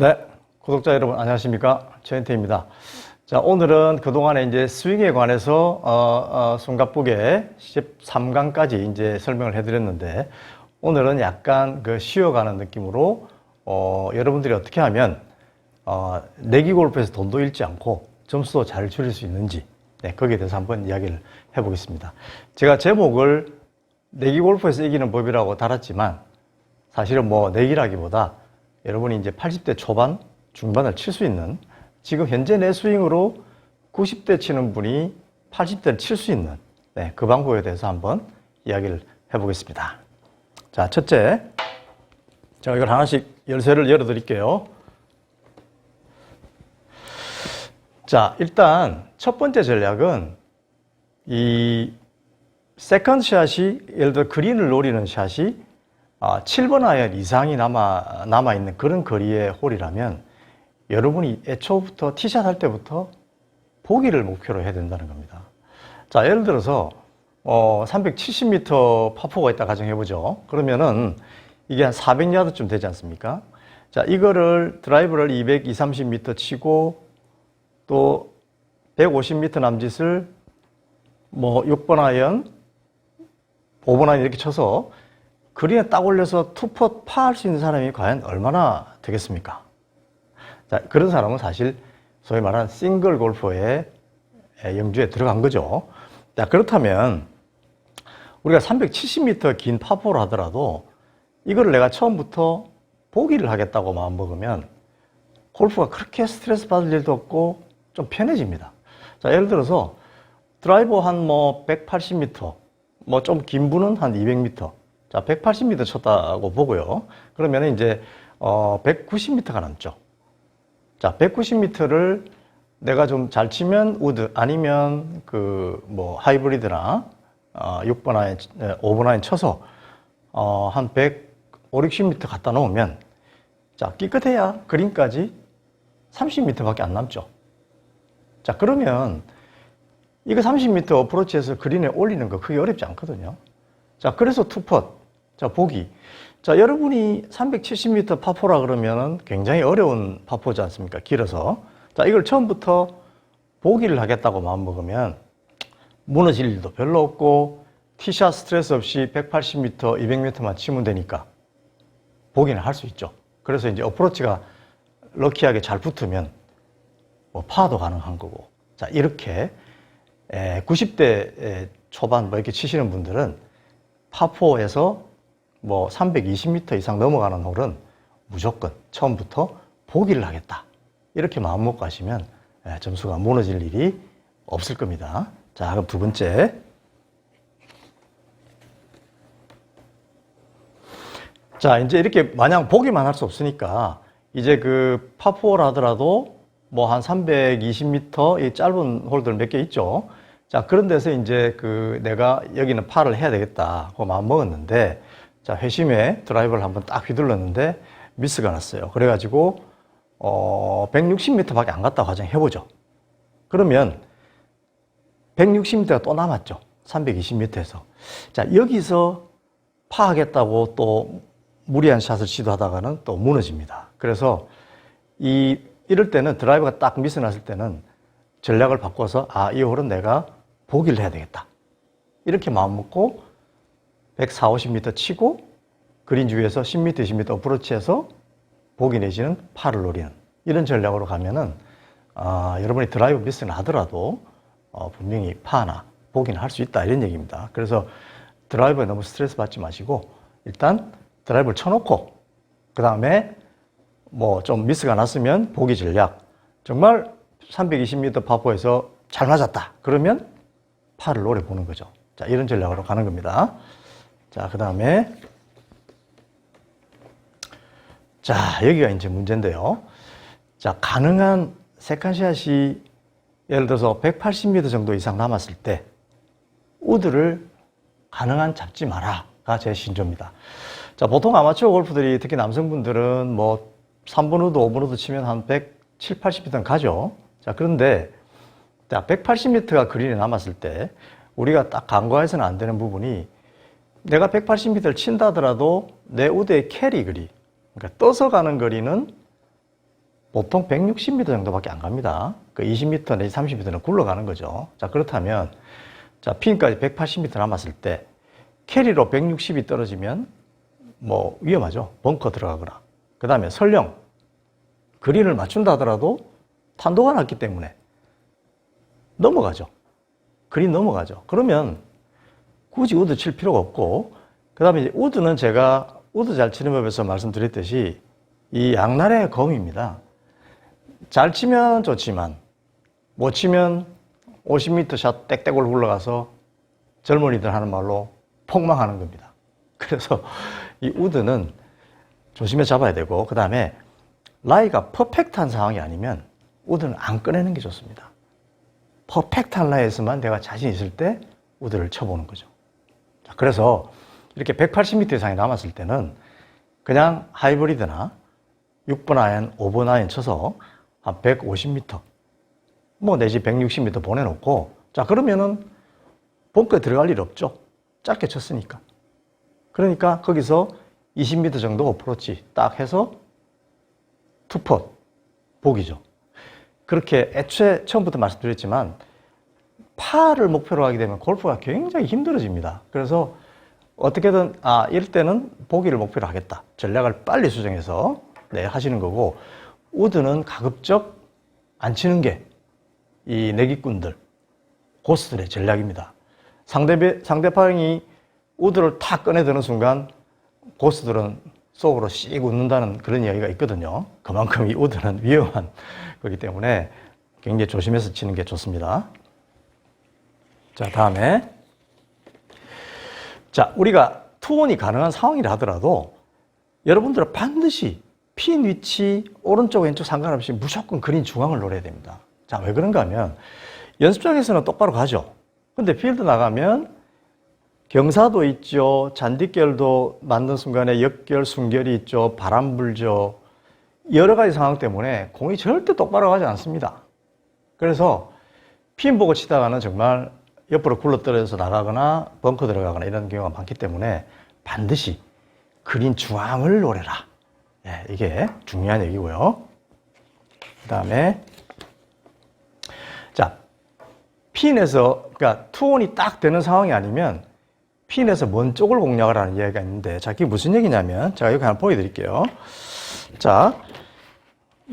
네, 구독자 여러분 안녕하십니까 최현태입니다. 자 오늘은 그동안에 이제 스윙에 관해서 어, 어, 숨가쁘게 13강까지 이제 설명을 해드렸는데 오늘은 약간 그 쉬어가는 느낌으로 어, 여러분들이 어떻게 하면 어, 내기 골프에서 돈도 잃지 않고 점수도 잘 줄일 수 있는지 네, 거기에 대해서 한번 이야기를 해보겠습니다. 제가 제목을 내기 골프에서 이기는 법이라고 달았지만 사실은 뭐 내기라기보다 여러분이 이제 80대 초반, 중반을 칠 수 있는 지금 현재 내 스윙으로 90대 치는 분이 80대를 칠 수 있는 네, 그 방법에 대해서 한번 이야기를 해보겠습니다. 자, 첫째. 제가 이걸 하나씩 열쇠를 열어 드릴게요. 자, 일단 첫 번째 전략은 이 세컨드 샷이 예를 들어 그린을 노리는 샷이 아, 7번 아이언 이상이 남아, 남아있는 그런 거리의 홀이라면 여러분이 애초부터 티샷 할 때부터 보기를 목표로 해야 된다는 겁니다. 자, 예를 들어서 어, 370m 파포가 있다 가정해보죠. 그러면은 이게 한 400야드쯤 되지 않습니까? 자, 이거를 드라이브를 200, 2, 30m 치고 또 150m 남짓을 뭐 6번 아이언, 5번 아이언 이렇게 쳐서 그린에 딱 올려서 투퍼 파할 수 있는 사람이 과연 얼마나 되겠습니까? 자, 그런 사람은 사실 소위 말하는 싱글 골퍼의 영주에 들어간 거죠. 자, 그렇다면 우리가 370m 긴 파포를 하더라도 이거를 내가 처음부터 보기를 하겠다고 마음먹으면 골프가 그렇게 스트레스 받을 일도 없고 좀 편해집니다. 자, 예를 들어서 드라이버 한 뭐 180m, 뭐 좀 긴 분은 한 200m, 자, 180m 쳤다고 보고요. 그러면 이제 어 190m가 남죠. 자, 190m를 내가 좀 잘 치면 우드 아니면 그 뭐 하이브리드나 어 6번 아인, 5번 아인 쳐서 어 한 100, 5, 60m 갖다 놓으면 자, 끼끗해야 그린까지 30m밖에 안 남죠. 자, 그러면 이거 30m 어프로치해서 그린에 올리는 거 그게 어렵지 않거든요. 자, 그래서 투펫. 자, 보기. 자, 여러분이 370m 파포라 그러면은 굉장히 어려운 파포지 않습니까? 길어서. 자, 이걸 처음부터 보기를 하겠다고 마음먹으면 무너질 일도 별로 없고 티샷 스트레스 없이 180m, 200m만 치면 되니까 보기는 할 수 있죠. 그래서 이제 어프로치가 럭키하게 잘 붙으면 뭐 파도 가능한 거고. 자, 이렇게 90대 초반 뭐 이렇게 치시는 분들은 파4에서 뭐 320m 이상 넘어가는 홀은 무조건 처음부터 보기를 하겠다. 이렇게 마음 먹고 하시면 점수가 무너질 일이 없을 겁니다. 자, 그럼 두 번째. 자, 이제 이렇게 마냥 보기만 할 수 없으니까 이제 그 파4를 하더라도 뭐 한 320m 이 짧은 홀들 몇 개 있죠. 자, 그런 데서 이제 그 내가 여기는 파를 해야 되겠다. 고 마음 먹었는데 자, 회심에 드라이버를 한번 딱 휘둘렀는데 미스가 났어요. 그래가지고 어, 160m밖에 안 갔다 가정해보죠. 그러면 160m가 또 남았죠. 320m에서. 자, 여기서 파하겠다고 또 무리한 샷을 시도하다가는 또 무너집니다. 그래서 이, 이럴 때는 드라이버가 딱 미스 났을 때는 전략을 바꿔서 아, 이 홀은 내가 보기를 해야 되겠다. 이렇게 마음 먹고 140, 50m 치고 그린 주위에서 10m, 20m 어프로치해서 보기 내지는 팔을 노리는 이런 전략으로 가면은 아, 여러분이 드라이브 미스는 하더라도 어, 분명히 파나 보기는 할 수 있다 이런 얘기입니다. 그래서 드라이버에 너무 스트레스 받지 마시고 일단 드라이브를 쳐놓고 그 다음에 뭐 좀 미스가 났으면 보기 전략 정말 320m 파포에서 잘 맞았다 그러면 팔을 노려 보는 거죠. 자 이런 전략으로 가는 겁니다. 자, 그 다음에, 자, 여기가 이제 문제인데요. 자, 가능한 세컨샷이 예를 들어서 180m 정도 이상 남았을 때, 우드를 가능한 잡지 마라가 제 신조입니다. 자, 보통 아마추어 골프들이 특히 남성분들은 뭐 3번 우드, 5번 우드 치면 한 170, 80m는 가죠. 자, 그런데 자, 180m가 그린에 남았을 때 우리가 딱 간과해서는 안 되는 부분이 내가 180m를 친다 하더라도 내 우대의 캐리 거리, 그러니까 떠서 가는 거리는 보통 160m 정도밖에 안 갑니다. 그 20m 내지 30m는 굴러가는 거죠. 자, 그렇다면, 자, 핀까지 180m 남았을 때, 캐리로 160이 떨어지면, 뭐, 위험하죠. 벙커 들어가거나. 그 다음에 설령, 그린을 맞춘다 하더라도, 탄도가 낮기 때문에, 넘어가죠. 그린 넘어가죠. 그러면, 굳이 우드 칠 필요가 없고, 그 다음에 우드는 제가, 우드 잘 치는 법에서 말씀드렸듯이, 이 양날의 검입니다. 잘 치면 좋지만 못 치면 50m 샷 땡땡을 굴러가서 젊은이들 하는 말로 폭망하는 겁니다. 그래서 이 우드는 조심해 잡아야 되고 그 다음에 라이가 퍼펙트한 상황이 아니면 우드는 안 꺼내는 게 좋습니다. 퍼펙트한 라이에서만 내가 자신 있을 때 우드를 쳐보는 거죠. 자, 그래서 이렇게 180m 이상이 남았을 때는 그냥 하이브리드나 6번 아이언, 5번 아이언 쳐서 한 150m, 뭐 내지 160m 보내놓고, 자, 그러면은 벙커에 들어갈 일 없죠. 짧게 쳤으니까. 그러니까 거기서 20m 정도 어프로치 딱 해서 투퍼, 복이죠. 그렇게 애초에 처음부터 말씀드렸지만, 파를 목표로 하게 되면 골프가 굉장히 힘들어집니다. 그래서 어떻게든, 아, 이럴 때는 보기를 목표로 하겠다. 전략을 빨리 수정해서, 네, 하시는 거고, 우드는 가급적 안 치는 게 이 내기꾼들, 고스들의 전략입니다. 상대, 상대방이 우드를 탁 꺼내드는 순간 고스들은 속으로 씩 웃는다는 그런 이야기가 있거든요. 그만큼 이 우드는 위험한 거기 때문에 굉장히 조심해서 치는 게 좋습니다. 자, 다음에. 자, 우리가 투혼이 가능한 상황이라 하더라도 여러분들은 반드시 핀 위치 오른쪽 왼쪽 상관없이 무조건 그린 중앙을 노려야 됩니다. 자, 왜 그런가 하면 연습장에서는 똑바로 가죠. 근데 필드 나가면 경사도 있죠. 잔디결도 만든 순간에 역결, 순결이 있죠. 바람 불죠. 여러 가지 상황 때문에 공이 절대 똑바로 가지 않습니다. 그래서 핀 보고 치다가는 정말 옆으로 굴러떨어져서 나가거나 벙커 들어가거나 이런 경우가 많기 때문에 반드시 그린 중앙을 노려라. 예, 이게 중요한 얘기고요. 그 다음에 자 핀에서 그러니까 투혼이 딱 되는 상황이 아니면 핀에서 먼 쪽을 공략을 하는 이야기가 있는데 자 그게 무슨 얘기냐면 제가 여기 하나 보여드릴게요. 자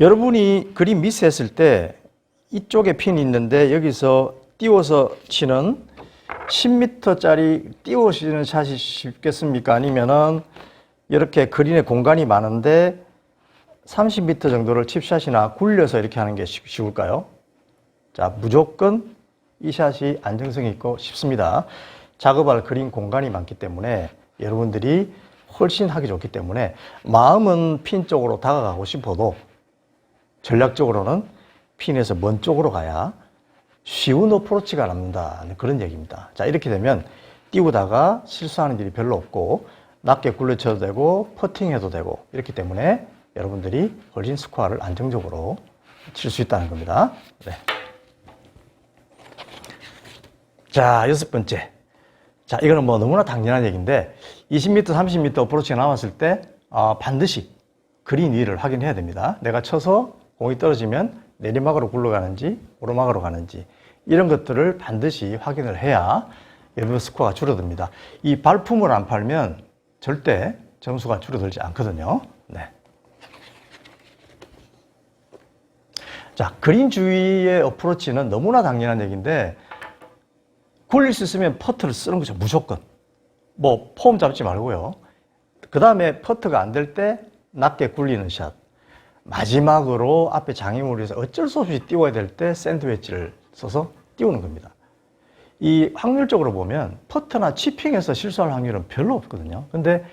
여러분이 그림 미스했을 때 이쪽에 핀이 있는데 여기서 띄워서 치는 10m짜리 띄워치는 샷이 쉽겠습니까? 아니면은 이렇게 그린에 공간이 많은데 30m 정도를 칩샷이나 굴려서 이렇게 하는 게 쉽- 쉬울까요? 자, 무조건 이 샷이 안정성이 있고 쉽습니다. 작업할 그린 공간이 많기 때문에 여러분들이 훨씬 하기 좋기 때문에 마음은 핀 쪽으로 다가가고 싶어도 전략적으로는 핀에서 먼 쪽으로 가야 쉬운 어프로치가 남는다는 그런 얘기입니다. 자, 이렇게 되면 띄우다가 실수하는 일이 별로 없고 낮게 굴려쳐도 되고 퍼팅해도 되고 이렇기 때문에 여러분들이 훨씬 스코어를 안정적으로 칠 수 있다는 겁니다. 네. 자, 여섯 번째. 자, 이거는 뭐 너무나 당연한 얘기인데 20m, 30m 어프로치가 남았을 때 아, 반드시 그린 위를 확인해야 됩니다. 내가 쳐서 공이 떨어지면 내리막으로 굴러가는지 오르막으로 가는지 이런 것들을 반드시 확인을 해야 여러분 스코어가 줄어듭니다. 이 발품을 안 팔면 절대 점수가 줄어들지 않거든요. 네. 자, 그린 주위의 어프로치는 너무나 당연한 얘기인데 굴릴 수 있으면 퍼트를 쓰는 거죠. 무조건. 뭐 폼 잡지 말고요. 그 다음에 퍼트가 안 될 때 낮게 굴리는 샷. 마지막으로 앞에 장애물에서 어쩔 수 없이 띄워야 될 때 샌드웨지를 써서 띄우는 겁니다. 이 확률적으로 보면 퍼트나 치핑에서 실수할 확률은 별로 없거든요. 근데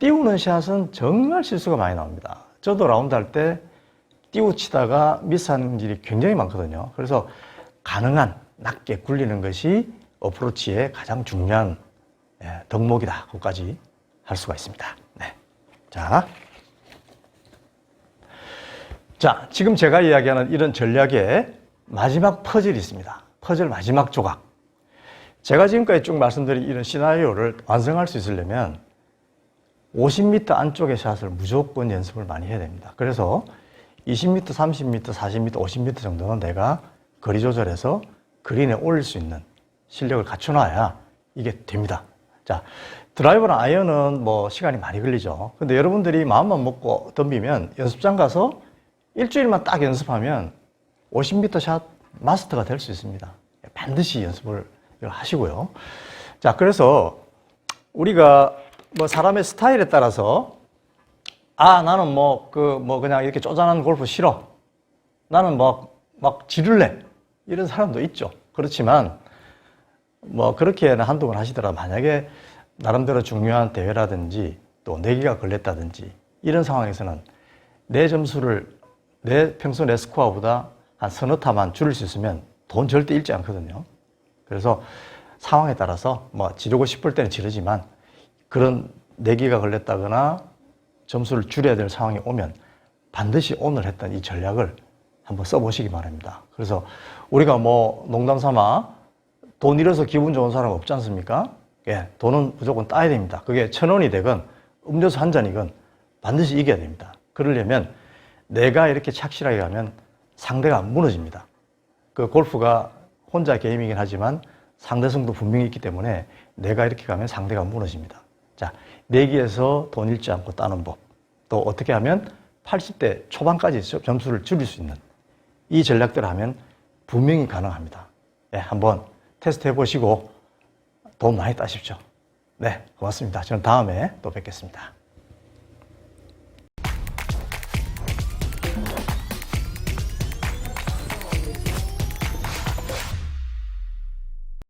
띄우는 샷은 정말 실수가 많이 나옵니다. 저도 라운드 할 때 띄우치다가 미스하는 일이 굉장히 많거든요. 그래서 가능한 낮게 굴리는 것이 어프로치의 가장 중요한 예, 덕목이다. 그것까지 할 수가 있습니다. 네. 자. 자, 지금 제가 이야기하는 이런 전략의 마지막 퍼즐이 있습니다. 퍼즐 마지막 조각. 제가 지금까지 쭉 말씀드린 이런 시나리오를 완성할 수 있으려면 50m 안쪽의 샷을 무조건 연습을 많이 해야 됩니다. 그래서 20m, 30m, 40m, 50m 정도는 내가 거리 조절해서 그린에 올릴 수 있는 실력을 갖춰놔야 이게 됩니다. 자, 드라이버랑 아이언은 뭐 시간이 많이 걸리죠. 근데 여러분들이 마음만 먹고 덤비면 연습장 가서 일주일만 딱 연습하면 50m 샷 마스터가 될 수 있습니다. 반드시 연습을 하시고요. 자, 그래서 우리가 뭐 사람의 스타일에 따라서 아, 나는 뭐, 그, 뭐, 그냥 이렇게 쪼잔한 골프 싫어. 나는 막, 막 지를래. 이런 사람도 있죠. 그렇지만, 뭐, 그렇게는 번 하시더라도 만약에 나름대로 중요한 대회라든지 또 내기가 걸렸다든지 이런 상황에서는 내 점수를 내 평소 내 스코어보다 한 서너 타만 줄일 수 있으면 돈 절대 잃지 않거든요. 그래서 상황에 따라서 뭐 지르고 싶을 때는 지르지만 그런 내기가 걸렸다거나 점수를 줄여야 될 상황이 오면 반드시 오늘 했던 이 전략을 한번 써보시기 바랍니다. 그래서 우리가 뭐 농담 삼아 돈 잃어서 기분 좋은 사람 없지 않습니까? 예, 돈은 무조건 따야 됩니다. 그게 천 원이 되건 음료수 한 잔이건 반드시 이겨야 됩니다. 그러려면 내가 이렇게 착실하게 가면 상대가 안 무너집니다. 그 골프가 혼자 게임이긴 하지만 상대성도 분명히 있기 때문에 내가 이렇게 가면 상대가 무너집니다. 자, 내기에서 돈 잃지 않고 따는 법. 또 어떻게 하면 80대 초반까지 점수를 줄일 수 있는 이 전략들을 하면 분명히 가능합니다. 네, 한번 테스트 해보시고 돈 많이 따십시오. 네, 고맙습니다. 저는 다음에 또 뵙겠습니다.